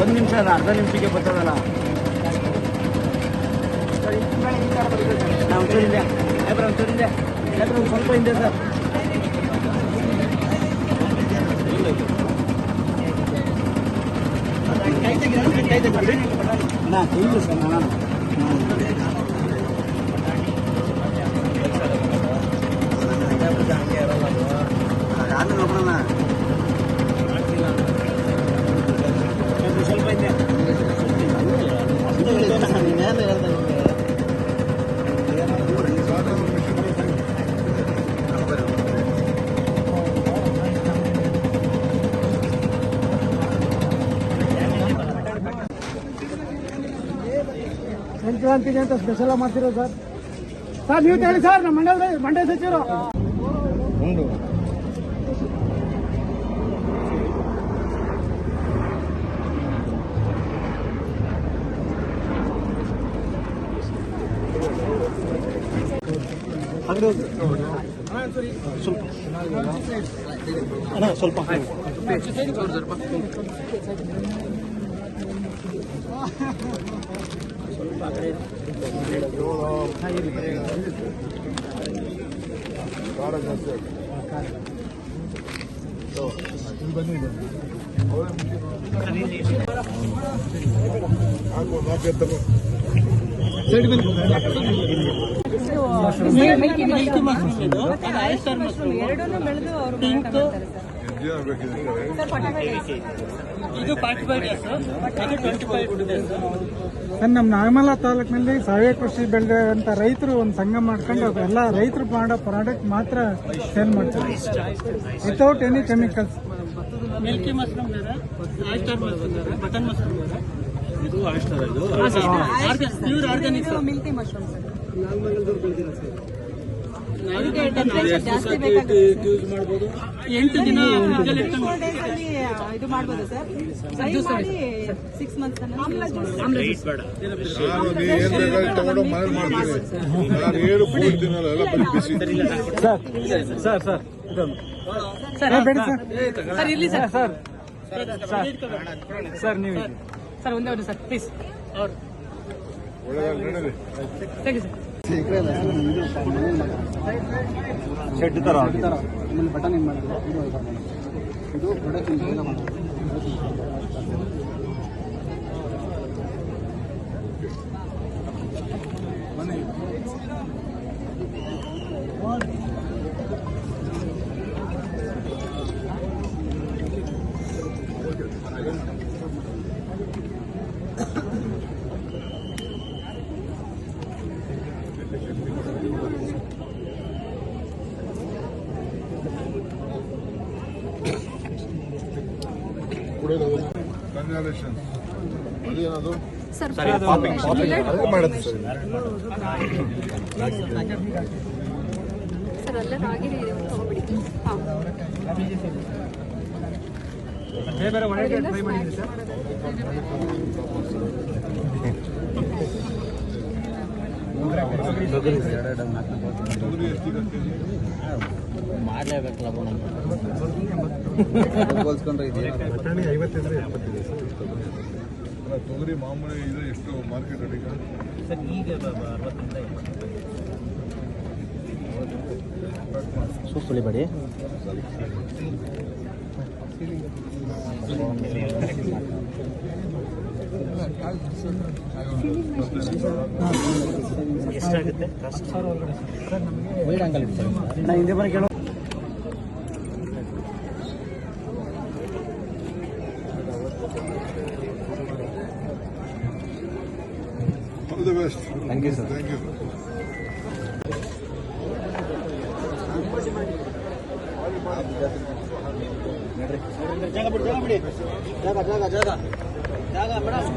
ಒಂದು ನಿಮಿಷ ಅರ್ಧ ನಿಮಿಷಕ್ಕೆ ಬರ್ತದಲ್ಲ? ನಾವು ಒಂಚೂರು ಹಿಂದೆ ಸಾಯ್ಬ್ರ ಒಂಚೂರು ಹಿಂದೆ ಒಂದು ಸ್ವಲ್ಪ ಹಿಂದೆ ಸರ್. ನಾ ಕೈ ಸರ್, ನಾನು. ಸಂಕ್ರಾಂತಿಗೆ ಅಂತ ಸ್ಪೆಷಲ್ ಮಾಡ್ತಿರೋ ಸರ್. ಸರ್ ನೀವು ಹೇಳಿ ಸರ್ ನಮ್ಮ ಮಂಡ್ಯದ ಮಂಡ್ಯ ಸಚಿವರು. ಸ್ವಲ್ಪ. ಎರಡನ್ನೂ ಸ್ವಲ್ಪ. ಅವರು ಮಾರಾಟ ಮಾಡ್ತಾರೆ ಸರ್ ಇದು ಡೇಸ್ ಸರ್ ನಮ್ಮ ನಾಗಮಲ ತಾಲೂಕಿನಲ್ಲಿ ಸಾವಯವ ಕೃಷಿ ಬೆಳೆದಂತ ರೈತರು ಒಂದು ಸಂಘ ಮಾಡ್ಕೊಂಡು ಎಲ್ಲ ರೈತರು ಮಾಡೋ ಪ್ರಾಡಕ್ಟ್ ಮಾತ್ರ ಸೇಲ್ ಮಾಡ್ತಾರೆ. Without any chemicals milky mushroom ಬೇರೆ ಆಯಿಸ್ಟರ್ ಮಶ್ರೂಮ್ ಬೇರೆ ಬಟನ್ ಮಶ್ರೂಮ್ ಬೇರೆ. ಇದು ಆಯಿಸ್ಟರ್ ಇದು. ಪ್ಯೂರ್ ಆರ್ಗ್ಯಾನಿಕ್ ಇದು ಮಿಲ್ಕಿ ಮಶ್ರೂಮ್ ಸರ್ ಅದಕ್ಕೆ ಬೆಳೆದಿರೋ ಮಾಡ್ಬೋದು ಎಂಟು ದಿನ ಇದು ಮಾಡ್ಬೋದು sir. Six months sir sir. Sir. Sir ಇಲ್ಲಿ ಸರ್. Sir sir. ನೀವು ಸರ್ ಒಂದೇ ಒಂದು sir. Please you sir shed ತರ ಬಟನ್ ಏನು ಮಾಡಿದ್ರೆ? ಇದು ಪ್ರಾಡಕ್ಟ್ ಕುಡಿಯೋದು ಕಂಗ್ರಾಲೇಷನ್ ಅದೇನದು ಸರ್ ಅದೇ ಮಾಡುತ್ತೆ ಸರ್ ಸರ್ ಅಲ್ಲೇ ರಾಗಿ ತಗೋಬಿಡಿ ಹಾಂ ಬೇರೆ ಬೇರೆ ಒಳಗೆ ಟ್ರೈ ಮಾಡಿದ್ರಿ ಸರ್ ತೊಗರಿ ಎಷ್ಟಿಗಂತೆ ಮಾಡ್ಲೇಬೇಕಲ್ಲ ಬಟಾಣಿ ಐವತ್ತಿದ್ರೆ ಎಪ್ಪತ್ತಿದೆ ಸರ್ ತೊಗರಿ ಮಾಮೂಲಿ ಇದು ಎಷ್ಟು ಮಾರ್ಕೆಟ್ ರೇಟಿಗೆ ಸರ್ ಈಗ ಅರವತ್ತರಿಂದ ಸೂಪ್ ಸುಳಿಬೇಡಿ ಎಷ್ಟಾಗುತ್ತೆ? ವೈಡ್ ಅಂಗಲ್ ಇಡ್ತಾರೆ ನಾ ಹಿಂದೆ ಬಂದು ಕೇಳೋ all the best Thank you, sir. Thank you ಜಾಗ ಬಿಡಿ ಜಾಗ ಬಿಡಿ ಜಾಗ ಜಾಗ ಜಾಗ ಜಾಗ ಮೇಡಮ್